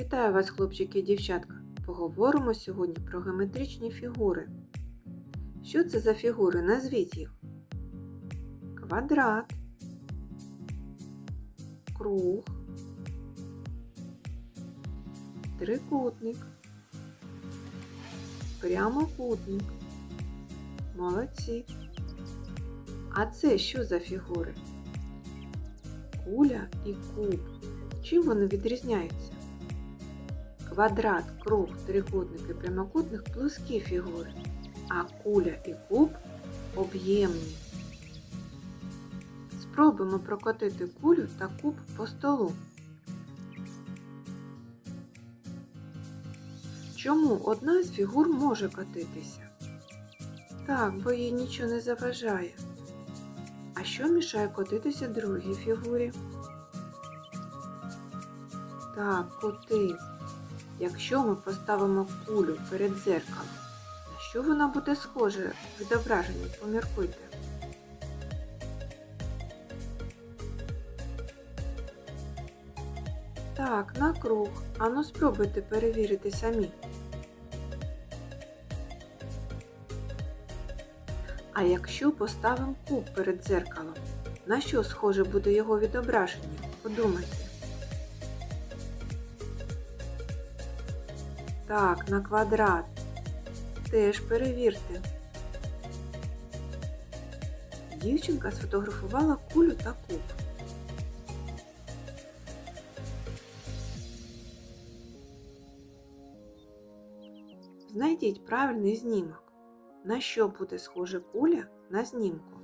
Вітаю вас, хлопчики і дівчатка! Поговоримо сьогодні про геометричні фігури. Що це за фігури? Назвіть їх. Квадрат, круг, трикутник, прямокутник. Молодці. А це що за фігури? Куля і куб. Чим вони відрізняються? Квадрат, круг, трикутник і прямокутник плоскі фігури, а куля і куб об'ємні. Спробуємо прокотити кулю та куб по столу. Чому одна з фігур може котитися? Так, бо їй нічого не заважає. А що мішає котитися другій фігурі? Так, кути. Якщо ми поставимо кулю перед дзеркалом, на що вона буде схожа в відображенні? Поміркуйте. Так, на круг. Ану спробуйте перевірити самі. А якщо поставимо куб перед дзеркалом, на що схоже буде його відображення? Подумайте. Так, на квадрат. Теж перевірте. Дівчинка сфотографувала кулю та куб. Знайдіть правильний знімок. На що буде схожа куля на знімку?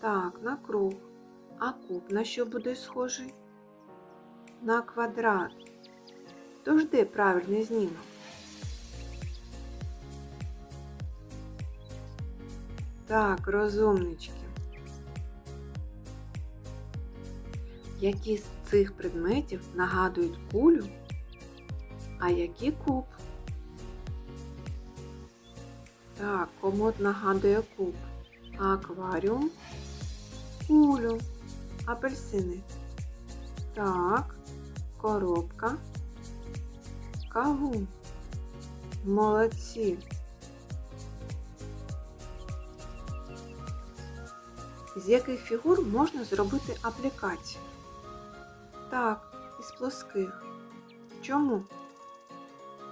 Так, на круг. А куб на що буде схожий? На квадрат. Тож де правильний знімок? Так, розумнички. Які з цих предметів нагадують кулю, а які куб? Так, комод нагадує куб, а акваріум кулю, апельсини. Так, коробка, кавун. Молодці. З яких фігур можна зробити аплікацію? Так, із плоских. Чому?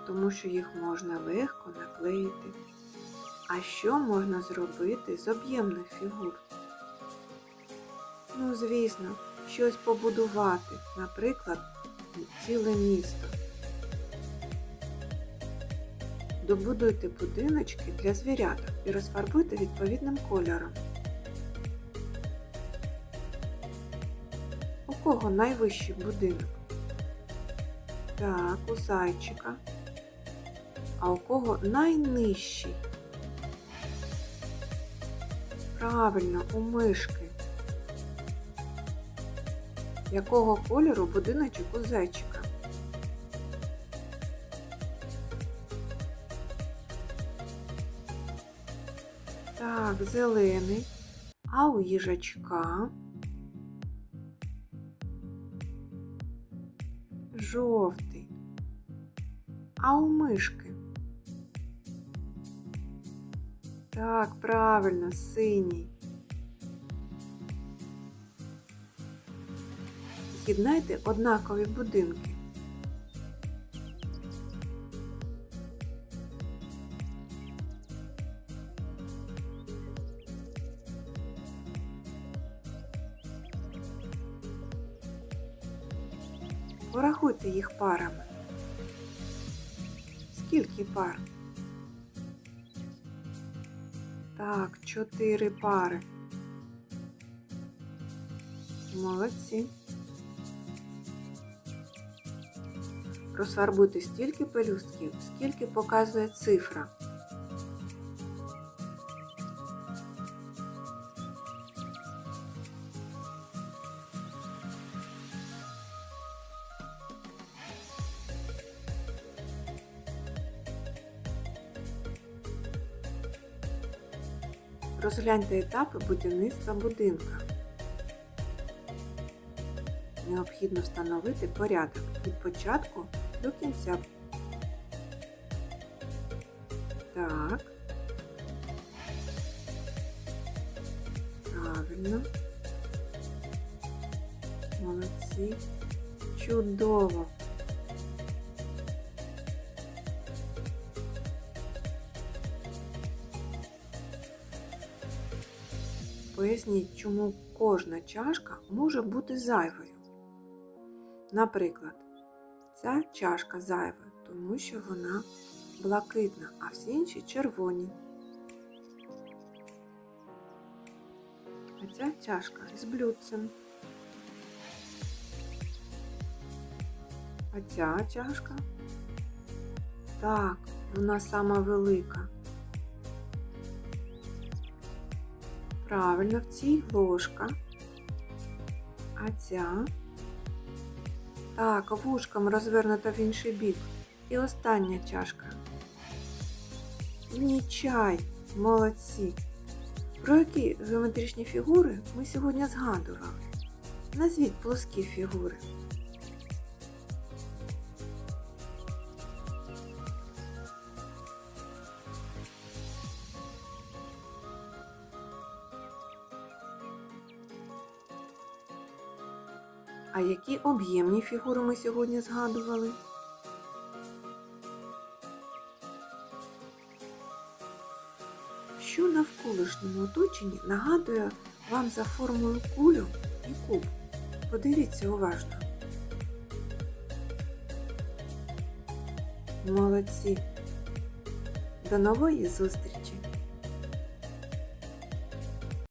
Тому що їх можна легко наклеїти. А що можна зробити з об'ємних фігур? Ну, звісно, щось побудувати, наприклад, ціле місто. Добудуйте будиночки для звіряток і розфарбуйте відповідним кольором. У кого найвищий будинок? Так, у зайчика. А у кого найнижчий? Правильно, у мишки. Якого кольору будиночок у зайчика? Так, зелений. А у їжачка? Жовтий. А у мишки? Так, правильно, синій. З'єднайте однакові будинки. Порахуйте їх парами. Скільки пар? Так, чотири пари. Молодці. Розфарбуйте стільки пелюстків, скільки показує цифра. Розгляньте етапи будівництва будинка. необхідно встановити порядок від початку до кінця. Так. Правильно. Молодці. Чудово. Поясніть, чому кожна чашка може бути зайвою. Наприклад, ця чашка зайва, тому що вона блакитна, а всі інші червоні. А ця чашка з блюдцем. А ця чашка? Так, вона сама велика. Правильно, в цій ложка. А ця? Так, вушком розвернута в інший бік. І остання чашка. Ні, чай. Молодці. Про які геометричні фігури ми сьогодні згадували? Назвіть плоскі фігури. А які об'ємні фігури ми сьогодні згадували? Що навколишньому оточенні нагадує вам за формою кулю і куб? Подивіться уважно. Молодці! До нової зустрічі!